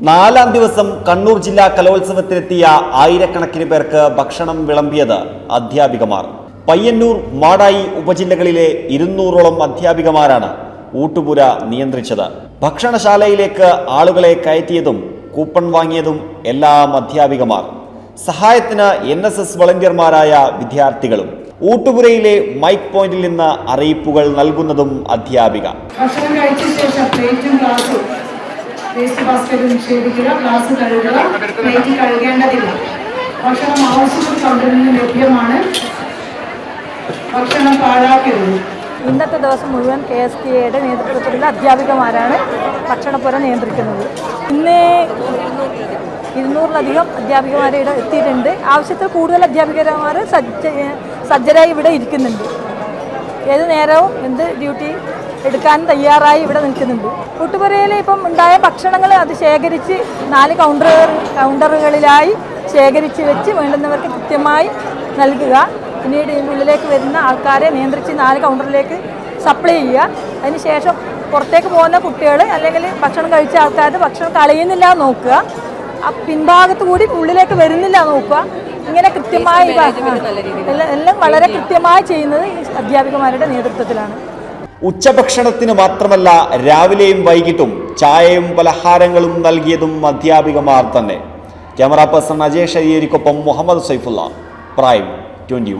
നാലാം ദിവസം കണ്ണൂർ ജില്ലാ കലോത്സവത്തിനെത്തിയ ആയിരക്കണക്കിന് പേർക്ക് ഭക്ഷണം വിളമ്പിയത് അധ്യാപികമാർ. പയ്യന്നൂർ മാടായി ഉപജില്ലകളിലെ ഇരുന്നൂറോളം അധ്യാപികമാരാണ് ഊട്ടുപുര നിയന്ത്രിച്ചത്. ഭക്ഷണശാലയിലേക്ക് ആളുകളെ കയറ്റിയതും കൂപ്പൺ വാങ്ങിയതും എല്ലാം അധ്യാപികമാർ. സഹായത്തിന് എൻ എസ് എസ് വളണ്ടിയർമാരായ വിദ്യാർത്ഥികളും. ഊട്ടുപുരയിലെ മൈക്ക് പോയിന്റിൽ നിന്ന് അറിയിപ്പുകൾ നൽകുന്നതും അധ്യാപിക. ഭക്ഷണം കഴിച്ച ശേഷം പ്ലേറ്റും വേസ്റ്റ് ബാസ്കറ്റ് നിക്ഷേപിക്കുക ഗ്ലാസ് കഴുകുക പ്ലേറ്റ് കഴുകേണ്ടതില്ല. ഭക്ഷണം ആവശ്യത്തിന് കൗണ്ടറിൽ നിന്ന് ലഭ്യമാണ്. ഭക്ഷണം പാഴാക്കരുത്. ഇന്നത്തെ ദിവസം മുഴുവൻ കെ എസ് ടി എയുടെ നേതൃത്വത്തിലുള്ള അധ്യാപികമാരാണ് ഭക്ഷണപ്പുര നിയന്ത്രിക്കുന്നത്. ഇന്ന് ഇരുന്നൂറിലധികം അധ്യാപികമാരെ ഇവിടെ എത്തിയിട്ടുണ്ട്. ആവശ്യത്തിൽ കൂടുതൽ അധ്യാപികമാർ സജ്ജ സജ്ജരായി ഇവിടെ ഇരിക്കുന്നുണ്ട്. ഏത് നേരവും എന്ത് ഡ്യൂട്ടി എടുക്കാൻ തയ്യാറായി ഇവിടെ നിൽക്കുന്നുണ്ട്. കൂട്ടുപുരയിൽ ഇപ്പം ഉണ്ടായ ഭക്ഷണങ്ങൾ അത് ശേഖരിച്ച് നാല് കൗണ്ടർ കൗണ്ടറുകളിലായി ശേഖരിച്ച് വെച്ച് വേണ്ടുന്നവർക്ക് കൃത്യമായി നൽകുക. പിന്നീട് ഉള്ളിലേക്ക് വരുന്ന ആൾക്കാരെ നിയന്ത്രിച്ച് നാല് കൗണ്ടറിലേക്ക് സപ്ലൈ ചെയ്യുക. അതിനുശേഷം പുറത്തേക്ക് പോകുന്ന കുട്ടികൾ അല്ലെങ്കിൽ ഭക്ഷണം കഴിച്ച ആൾക്കാരുടെ ഭക്ഷണം കളയുന്നില്ല നോക്കുക. ആ പിൻഭാഗത്ത് കൂടി ഉള്ളിലേക്ക് വരുന്നില്ല നോക്കുക. ഇങ്ങനെ കൃത്യമായി എല്ലാം വളരെ കൃത്യമായി ചെയ്യുന്നത് അധ്യാപികമാരുടെ നേതൃത്വത്തിലാണ്. ഉച്ചഭക്ഷണത്തിന് മാത്രമല്ല രാവിലെയും വൈകിട്ടും ചായയും പലഹാരങ്ങളും നൽകിയതും അധ്യാപികമാർ തന്നെ. ക്യാമറ പേഴ്സൺ അജയ് അയ്യേരിക്കൊപ്പം മുഹമ്മദ് സൈഫുള്ള. Prime twenty